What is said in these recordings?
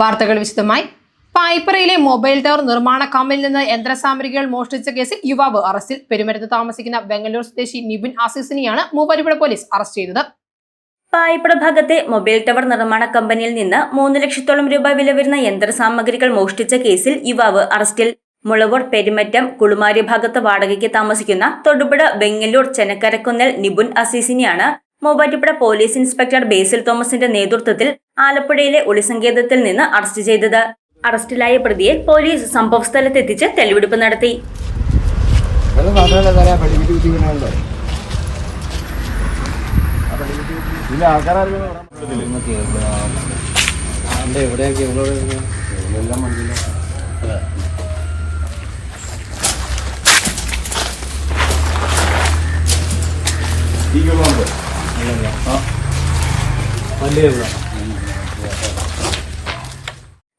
വാർത്തകൾ വിശദമായി. പായ്പറയിലെ mobile tower നിർമ്മാണ കമ്പനിയിൽ നിന്ന് യന്ത്രസാമഗ്രികൾ മോഷ്ടിച്ച കേസിൽ യുവാവ് അറസ്റ്റിൽ. പെരുമരത്ത് താമസിക്കുന്ന ബംഗളൂർ സ്വദേശി നിബിൻ ആസിസിനെയാണ് മൂവാറ്റുപുഴ പോലീസ് അറസ്റ്റ് ചെയ്തത്. പായ്പട ഭാഗത്തെ മൊബൈൽ ടവർ നിർമ്മാണ കമ്പനിയിൽ നിന്ന് മൂന്ന് ലക്ഷത്തോളം രൂപ വില വരുന്ന യന്ത്രസാമഗ്രികൾ മോഷ്ടിച്ച കേസിൽ യുവാവ് അറസ്റ്റിൽ. മുളവൂർ പെരുമറ്റം കുളുമാരി ഭാഗത്ത് വാടകയ്ക്ക് താമസിക്കുന്ന തൊടുപുഴ ബെങ്ങല്ലൂർ ചെനക്കരക്കുന്നൽ നിബുൻ അസീസിനെയാണ് മൂവാറ്റുപുഴ പോലീസ് ഇൻസ്പെക്ടർ ബേസിൽ തോമസിന്റെ നേതൃത്വത്തിൽ ആലപ്പുഴയിലെ ഒളിസങ്കേതത്തിൽ നിന്ന് അറസ്റ്റ് ചെയ്തത്. അറസ്റ്റിലായ പ്രതിയെ പോലീസ് സംഭവസ്ഥലത്തെത്തിച്ച് തെളിവെടുപ്പ് നടത്തി. അത്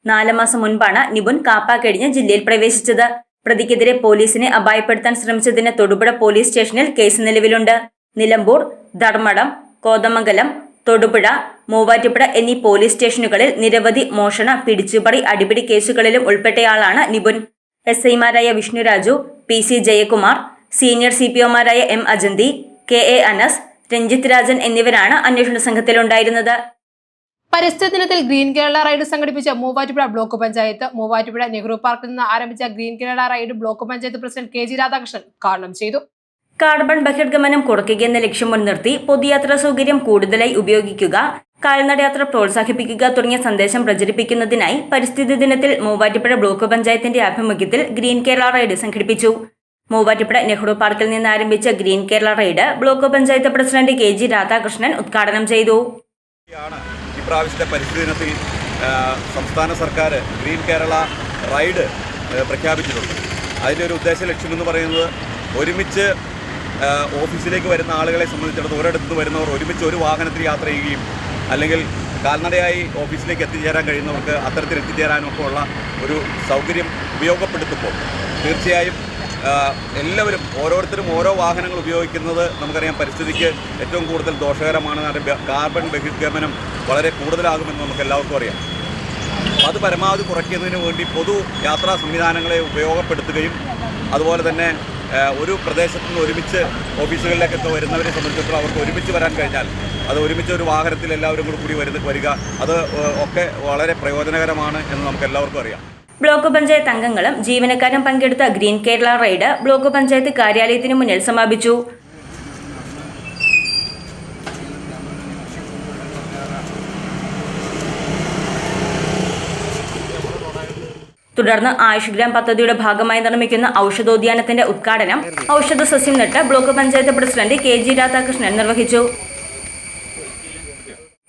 നാല് മാസം മുൻപാണ് നിപുൻ കാപ്പാക്കഴിഞ്ഞ് ജില്ലയിൽ പ്രവേശിച്ചത്. പ്രതിക്കെതിരെ പോലീസിനെ അപായപ്പെടുത്താൻ ശ്രമിച്ചതിന് തൊടുപുഴ പോലീസ് സ്റ്റേഷനിൽ കേസ് നിലവിലുണ്ട്. നിലമ്പൂർ ധർമ്മടം കോതമംഗലം തൊടുപുഴ മൂവാറ്റുപുഴ എന്നീ പോലീസ് സ്റ്റേഷനുകളിൽ നിരവധി മോഷണ പിടിച്ചുപറി അടിപിടി കേസുകളിലും ഉൾപ്പെട്ടയാളാണ് നിപുൻ. എസ് ഐമാരായ Vishnuraju P C Jayakumar senior C P ഒമാരായ M Ajanthi K A Anas Ranjith Rajan എന്നിവരാണ് അന്വേഷണ സംഘത്തിലുണ്ടായിരുന്നത്. പരിസ്ഥിതി ദിനത്തിൽ ഗ്രീൻ കേരള റൈഡ് സംഘടിപ്പിച്ച മൂവാറ്റുപുഴ ബ്ലോക്ക് പഞ്ചായത്ത് മൂവാറ്റുപുഴ നെഹ്റു പാർക്കിൽ നിന്ന് ആരംഭിച്ച green Kerala ride block panchayat president K G Radhakrishnan ഉദ്ഘാടനം ചെയ്തു. കാർബൺ ബഹിർഗമനം കുറയ്ക്കുക എന്ന ലക്ഷ്യം മുൻനിർത്തി പൊതുയാത്രാ സൗകര്യം കൂടുതലായി ഉപയോഗിക്കുക കാൽനടയാത്ര പ്രോത്സാഹിപ്പിക്കുക തുടങ്ങിയ സന്ദേശം പ്രചരിപ്പിക്കുന്നതിനായി പരിസ്ഥിതി ദിനത്തിൽ മൂവാറ്റുപുഴ ബ്ലോക്ക് പഞ്ചായത്തിന്റെ ആഭിമുഖ്യത്തിൽ ഗ്രീൻ കേരള റൈഡ് സംഘടിപ്പിച്ചു. മൂവാറ്റുപുഴ നെഹ്റു പാർക്കിൽ നിന്ന് ആരംഭിച്ച green Kerala ride block panchayat president K G Radhakrishnan ഉദ്ഘാടനം ചെയ്തു. സംസ്ഥാന സർക്കാർ ഗ്രീൻ കേരള റൈഡ് പ്രഖ്യാപിച്ചിട്ടുണ്ട്. അതിന്റെ ഒരു ഉദ്ദേശ ലക്ഷ്യമെന്ന് പറയുന്നത് ഒരുമിച്ച് ഓഫീസിലേക്ക് വരുന്ന ആളുകളെ സംബന്ധിച്ചിടത്തോളം ഒരിടത്ത് നിന്ന് വരുന്നവർ ഒരുമിച്ച് ഒരു വാഹനത്തിൽ യാത്ര ചെയ്യുകയും അല്ലെങ്കിൽ കാൽനടയായി ഓഫീസിലേക്ക് എത്തിച്ചേരാൻ കഴിയുന്നവർക്ക് അത്തരത്തിൽ എത്തിച്ചേരാനൊക്കെ ഉള്ള ഒരു സൗകര്യം ഉപയോഗപ്പെടുത്തുമ്പോൾ തീർച്ചയായും എല്ലാവരും ഓരോരുത്തരും ഓരോ വാഹനങ്ങൾ ഉപയോഗിക്കുന്നത് നമുക്കറിയാം പരിസ്ഥിതിക്ക് ഏറ്റവും കൂടുതൽ ദോഷകരമാണ് കാർബൺ ബഹിർഗമനം വളരെ കൂടുതലാകുമെന്ന് നമുക്ക് എല്ലാവർക്കും അറിയാം. അത് പരമാവധി കുറയ്ക്കുന്നതിന് വേണ്ടി പൊതു യാത്രാ സംവിധാനങ്ങളെ ഉപയോഗപ്പെടുത്തുകയും അതുപോലെ തന്നെ ഒരു പ്രദേശത്ത് നിന്ന് ഒരുമിച്ച് ഓഫീസുകളിലേക്കൊക്കെ വരുന്നവരെ സംബന്ധിച്ചിടത്തോളം അവർക്ക് ഒരുമിച്ച് വരാൻ കഴിഞ്ഞാൽ അത് ഒരുമിച്ച് ഒരു വാഹനത്തിൽ എല്ലാവരും കൂടി വരുന്ന വരിക അത് ഒക്കെ വളരെ പ്രയോജനകരമാണ് എന്ന് നമുക്ക് എല്ലാവർക്കും അറിയാം. ബ്ലോക്ക് പഞ്ചായത്ത് അംഗങ്ങളും ജീവനക്കാരും പങ്കെടുത്ത green Kerala ride block panchayat കാര്യാലയത്തിന് മുന്നിൽ സമാപിച്ചു. തുടർന്ന് ആയുഷ്ഗ്രാം പദ്ധതിയുടെ ഭാഗമായി നിർമ്മിക്കുന്ന ഔഷധോദ്യാനത്തിന്റെ ഉദ്ഘാടനം ഔഷധ സസ്യം നട്ട് block panchayat president K G Radhakrishnan നിർവഹിച്ചു.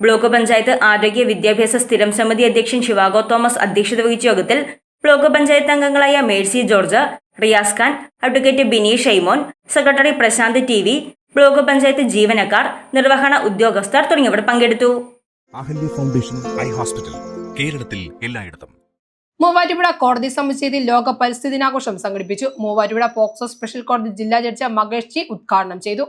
ബ്ലോക്ക് പഞ്ചായത്ത് ആരോഗ്യ വിദ്യാഭ്യാസ സ്ഥിരം സമിതി അധ്യക്ഷൻ ശിവാഗോ തോമസ് അധ്യക്ഷത വഹിച്ച യോഗത്തിൽ ബ്ലോക്ക് പഞ്ചായത്ത് അംഗങ്ങളായ Mercy George Riyas Khan advocate Bini Shaimon secretary Prashanth T V block panchayat ജീവനക്കാർ നിർവഹണ ഉദ്യോഗസ്ഥർ തുടങ്ങിയവർ പങ്കെടുത്തു. അഹല്യ ഫൗണ്ടേഷൻ ഐ ഹോസ്പിറ്റൽ കേരളത്തിൽ എല്ലായിടത്തും. മൂവാറ്റുപുഴ കോടതി സമുച്ചയത്തിൽ ലോക പരിസ്ഥിതി ദിനാഘോഷം സംഘടിപ്പിച്ചു. മൂവാറ്റുപുഴ പോക്സോ സ്പെഷ്യൽ കോടതി ജില്ലാ ജഡ്ജ് മകേഷ് ജി ഉദ്ഘാടനം ചെയ്തു.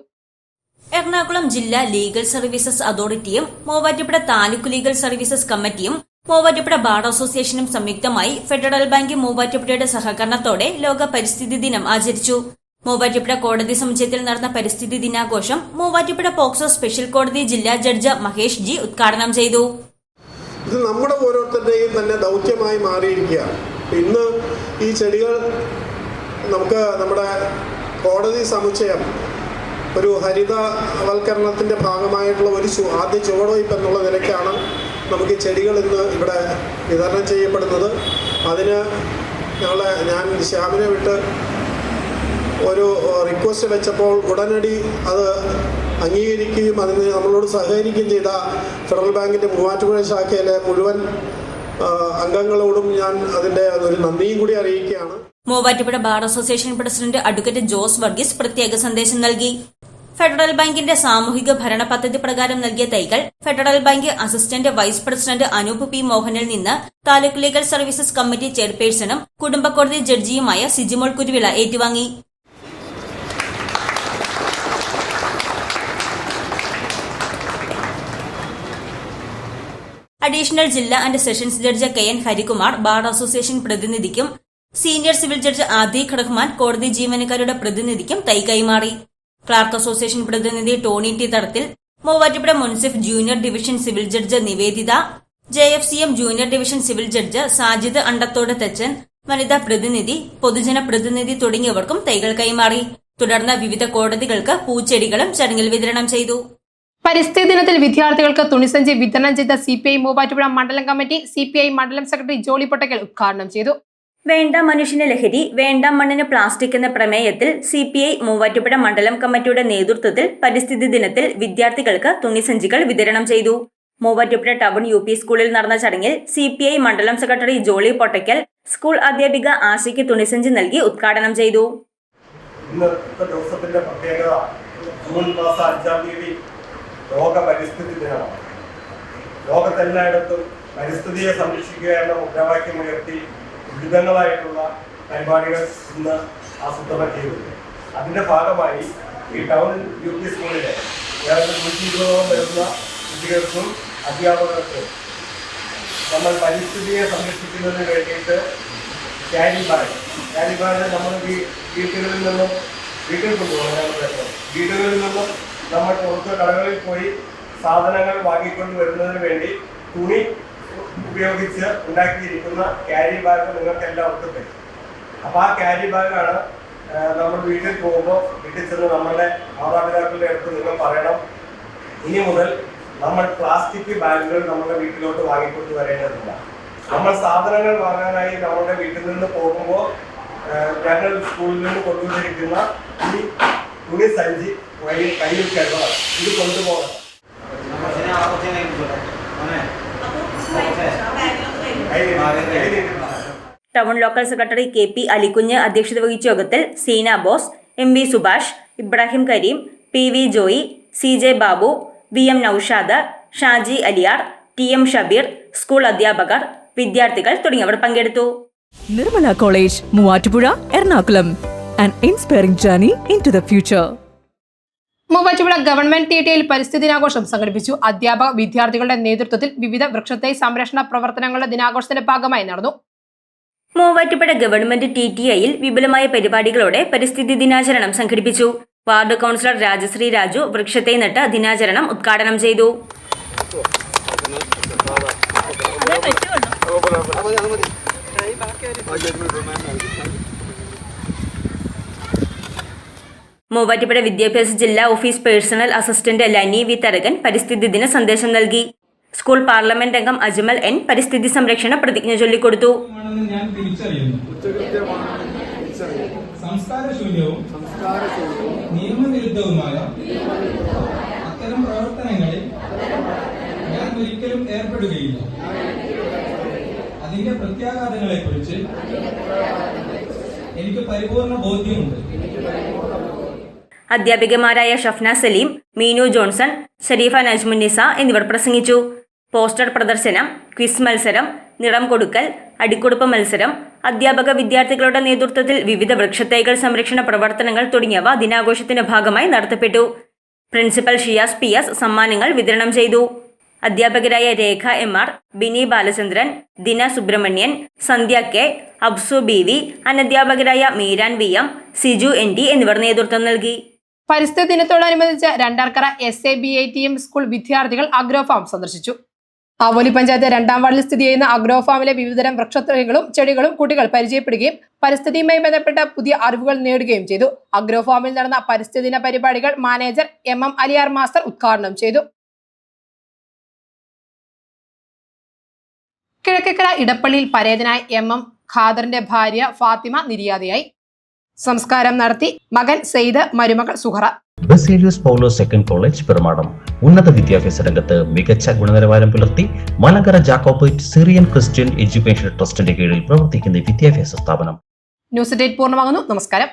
എറണാകുളം ജില്ലാ ലീഗൽ സർവീസസ് അതോറിറ്റിയും മൂവാറ്റുപുഴ താലൂക്ക് ലീഗൽ സർവീസസ് കമ്മിറ്റിയും മൂവാറ്റുപുഴ ബാർ അസോസിയേഷനും സംയുക്തമായി ഫെഡറൽ ബാങ്ക് മൂവാറ്റുപുഴയുടെ സഹകരണത്തോടെ ലോക പരിസ്ഥിതി ദിനം ആചരിച്ചു. മൂവാറ്റുപുഴ കോടതി സമുച്ചയത്തിൽ നടന്ന പരിസ്ഥിതി ദിനാഘോഷം മൂവാറ്റുപുഴ പോക്സോ സ്പെഷ്യൽ കോടതി ജില്ലാ ജഡ്ജ് മഹേഷ് ജി ഉദ്ഘാടനം ചെയ്തു. ഇത് നമ്മുടെ ഓരോരുത്തരുടെയും തന്നെ ദൗത്യമായി മാറിയിരിക്കുകയാണ്. ഇന്ന് ഈ ചെടികൾ നമുക്ക് നമ്മുടെ കോടതി സമുച്ചയം ഒരു ഹരിതവൽക്കരണത്തിന്റെ ഭാഗമായിട്ടുള്ള ഒരു ആദ്യ ചുവടുവയ്പ് എന്നുള്ള നിലയ്ക്കാണ് നമുക്ക് ചെടികൾ ഇന്ന് ഇവിടെ വിതരണം ചെയ്യപ്പെടുന്നത്. അതിന് ഞങ്ങൾ ഞാൻ ശ്യാമിനെ വിട്ട് ഒരു റിക്വസ്റ്റ് വെച്ചപ്പോൾ ഉടനടി അത് അംഗീകരിക്കുകയും അതിന് നമ്മളോട് സഹകരിക്കുകയും ചെയ്ത ഫെഡറൽ ബാങ്കിന്റെ മൂവാറ്റുപുഴ ശാഖയിലെ മുഴുവൻ അംഗങ്ങളോടും ഞാൻ അതിന്റെ ഒരു നന്ദിയും കൂടി അറിയിക്കുകയാണ്. Muvattupuzha bar association president advocate Jose Varghese പ്രത്യേക സന്ദേശം നൽകി. ഫെഡറൽ ബാങ്കിന്റെ സാമൂഹിക ഭരണ പദ്ധതി പ്രകാരം നൽകിയ തൈകൾ federal bank assistant vice president Anoop P മോഹനിൽ നിന്ന് താലൂക്ക് ലീഗൽ സർവീസസ് കമ്മിറ്റി ചെയർപേഴ്സണും കുടുംബ കോടതി ജഡ്ജിയുമായ സിജിമോൾ കുരുവിള ഏറ്റുവാങ്ങി. അഡീഷണൽ ജില്ലാ and sessions judge K N Harikumar bar association പ്രതിനിധിക്കും senior civil judge Adi Rahman കോടതി ജീവനക്കാരുടെ പ്രതിനിധിക്കും തൈ കൈമാറി. ക്ലാർക്ക് അസോസിയേഷൻ പ്രതിനിധി Tony T Thadathil Muvattupuzha munsiff junior division civil judge Nivedita J F C M junior division civil judge Sajid Andathode തെച്ചൻ വനിതാ പ്രതിനിധി പൊതുജന പ്രതിനിധി തുടങ്ങിയവർക്കും തൈകൾ കൈമാറി. തുടർന്ന് വിവിധ കോടതികൾക്ക് പൂച്ചെടികളും ചടങ്ങിൽ വിതരണം ചെയ്തു. പരിസ്ഥിതി ദിനത്തിൽ വിദ്യാർത്ഥികൾക്ക് തുണിസഞ്ചി വിതരണം ചെയ്ത സി പി ഐ മൂവാറ്റുപുഴ മണ്ഡലം കമ്മിറ്റി സി പി ഐ മണ്ഡലം സെക്രട്ടറി ജോളി പൊട്ടക്കൽ ഉദ്ഘാടനം ചെയ്തു. വേണ്ട മനുഷ്യന് ലഹരി വേണ്ട മണ്ണിന് പ്ലാസ്റ്റിക് എന്ന പ്രമേയത്തിൽ സി പി ഐ മൂവാറ്റുപുഴ മണ്ഡലം കമ്മിറ്റിയുടെ നേതൃത്വത്തിൽ പരിസ്ഥിതി ദിനത്തിൽ വിദ്യാർത്ഥികൾക്ക് തുണിസഞ്ചികൾ വിതരണം ചെയ്തു. മൂവാറ്റുപുഴ ടൗൺ യു പി സ്കൂളിൽ നടന്ന ചടങ്ങിൽ സി പി ഐ മണ്ഡലം സെക്രട്ടറി ജോളി പൊട്ടയ്ക്കൽ സ്കൂൾ അധ്യാപിക ആശയ്ക്ക് തുണിസഞ്ചി നൽകി ഉദ്ഘാടനം ചെയ്തു. ലോകത്തെല്ലായിടത്തും പരിസ്ഥിതിയെ സംരക്ഷിക്കുക എന്ന മുദ്രാവാക്യം ഉയർത്തി വിവിധങ്ങളായിട്ടുള്ള പരിപാടികൾ ഇന്ന് ആസൂത്രണം അതിന്റെ ഭാഗമായി ഈ ടൗൺ യു പി സ്കൂളിലെ ഏതാണ്ട് നൂറ്റി ഇരുപതോളം വരുന്ന കുട്ടികൾക്കും അധ്യാപകർക്കും നമ്മൾ പരിസ്ഥിതിയെ സംരക്ഷിക്കുന്നതിന് വേണ്ടിയിട്ട് ക്യാരി ബാഗ്. ക്യാരി ബാഗ് നമ്മൾ വീട്ടുകളിൽ നിന്നും വീട്ടിൽ കൊണ്ടുപോകണം വീടുകളിൽ നിന്നും നമ്മൾ പുറത്ത് കടകളിൽ പോയി സാധനങ്ങൾ വാങ്ങിക്കൊണ്ട് വരുന്നതിന് വേണ്ടി തുണി ഉപയോഗിച്ച് ഉണ്ടാക്കിയിരിക്കുന്ന ക്യാരി ബാഗ് നിങ്ങൾക്ക് എല്ലാവർക്കും തരും അപ്പോൾ ആ ക്യാരി ബാഗാണ് നമ്മൾ വീട്ടിൽ പോകുമ്പോൾ വീട്ടിൽ ചെന്ന് നമ്മളുടെ മാതാപിതാക്കളുടെ അടുത്ത് നിങ്ങൾ പറയണം. ഇനി മുതൽ നമ്മൾ പ്ലാസ്റ്റിക് ബാഗുകൾ നമ്മുടെ വീട്ടിലോട്ട് വാങ്ങിക്കൊണ്ട് വരേണ്ടതില്ല. നമ്മൾ സാധനങ്ങൾ വാങ്ങാനായി നമ്മുടെ വീട്ടിൽ നിന്ന് പോകുമ്പോൾ ഞങ്ങൾ സ്കൂളിൽ നിന്ന് കൊണ്ടുവന്നിരിക്കുന്ന ഈ തുണി സഞ്ചി വഴി കയ്യിൽ കരുതണം. ഇത് കൊണ്ടുപോകണം കയ്യിൽ കയ്യിൽ town local secretary K P Alikunju അധ്യക്ഷത വഹിച്ച യോഗത്തിൽ Seena Bose M V Subhash Ibrahim Kareem P V Joy C J Babu V M Noushad Shaji Aliyar T M Shabeer school അധ്യാപകർ വിദ്യാർത്ഥികൾ തുടങ്ങിയവർ പങ്കെടുത്തു. Nirmala college Muvattupuzha Ernakulam. An inspiring journey into the future. Muvattupuzha government തിയേറ്ററിൽ പരിസ്ഥിതി ദിനാഘോഷം സംഘടിപ്പിച്ചു. അധ്യാപക വിദ്യാർത്ഥികളുടെ നേതൃത്വത്തിൽ വിവിധ വൃക്ഷത്തൈ സംരക്ഷണ പ്രവർത്തനങ്ങളുടെ ദിനാഘോഷത്തിന്റെ ഭാഗമായി നടന്നു. മൂവാറ്റുപുഴ ഗവൺമെന്റ് ടി ടി ഐയിൽ വിപുലമായ പരിപാടികളോടെ പരിസ്ഥിതി ദിനാചരണം സംഘടിപ്പിച്ചു. വാർഡ് കൗൺസിലർ രാജശ്രീ രാജു വൃക്ഷത്തെ നട്ട് ദിനാചരണം ഉദ്ഘാടനം ചെയ്തു. മൂവാറ്റുപുഴ വിദ്യാഭ്യാസ ജില്ലാ office personal assistant Lani V Tharakan പരിസ്ഥിതി ദിന സന്ദേശം നൽകി. സ്കൂൾ പാർലമെന്റ് അംഗം അജ്മൽ എൻ പരിസ്ഥിതി സംരക്ഷണ പ്രതിജ്ഞ ചൊല്ലിക്കൊടുത്തു. സംസ്കാരശൂന്യവും നിയമവിരുദ്ധവുമായ അത്തരം പ്രവർത്തനങ്ങളിൽ ഞാൻ ഒരിക്കലും ഏർപ്പെടുകയില്ല. അതിന്റെ പ്രത്യാഘാതങ്ങളെക്കുറിച്ച് എനിക്ക് പരിപൂർണ ബോധ്യമുണ്ട്. അധ്യാപികമാരായ ഷഫ്ന സലീം മീനു ജോൺസൺ ഷരീഫ നജ്മുന്നിസ എന്നിവർ പ്രസംഗിച്ചു. പോസ്റ്റർ പ്രദർശനം ക്വിസ് മത്സരം നിറം കൊടുക്കൽ അടിക്കുടുപ്പ് മത്സരം അധ്യാപക വിദ്യാർത്ഥികളുടെ നേതൃത്വത്തിൽ വിവിധ വൃക്ഷത്തൈകൾ സംരക്ഷണ പ്രവർത്തനങ്ങൾ തുടങ്ങിയവ ദിനാഘോഷത്തിന്റെ ഭാഗമായി നടത്തപ്പെട്ടു. പ്രിൻസിപ്പൽ ഷിയാസ് പി എസ് സമ്മാനങ്ങൾ വിതരണം ചെയ്തു. അധ്യാപകരായ Rekha M R Bini Balachandran Dina Subramanian Sandhya K Absu B V അനധ്യാപകരായ Meeran V M Siju N D എന്നിവർ നേതൃത്വം നൽകി. പരിസ്ഥിതി ദിനത്തോടനുബന്ധിച്ച് Randarkara S A B I T M school വിദ്യാർത്ഥികൾ അഗ്രോ ഫാം സന്ദർശിച്ചു. ആവോലി പഞ്ചായത്ത് രണ്ടാം വാർഡിൽ സ്ഥിതി ചെയ്യുന്ന അഗ്രോ ഫാമിലെ വിവിധതരം വൃക്ഷത്തൈകളും ചെടികളും കുട്ടികൾ പരിചയപ്പെടുകയും പരിസ്ഥിതിയുമായി ബന്ധപ്പെട്ട പുതിയ അറിവുകൾ നേടുകയും ചെയ്തു. അഗ്രോ ഫാമിൽ നടന്ന പരിസ്ഥിതി ദിന പരിപാടികൾ manager M M Aliyar master ഉദ്ഘാടനം ചെയ്തു. കിഴക്കേക്കര ഇടപ്പള്ളിയിൽ പരേതനായ എം എം ഖാദറിന്റെ ഭാര്യ ഫാത്തിമ നിര്യാതയായി. സംസ്കാരം നടത്തി മകൻ സെയ്ദ് മരുമകൾ Suhara. Baselios Paulose second college Perumadam. ഉന്നത വിദ്യാഭ്യാസ രംഗത്ത് മികച്ച ഗുണനിലവാരം പുലർത്തി Malankara Jacobite Syrian Christian education ട്രസ്റ്റിന്റെ കീഴിൽ പ്രവർത്തിക്കുന്ന വിദ്യാഭ്യാസ സ്ഥാപനം. ന്യൂസ് ഡേറ്റ് പൂർണമാകുന്നു. നമസ്കാരം.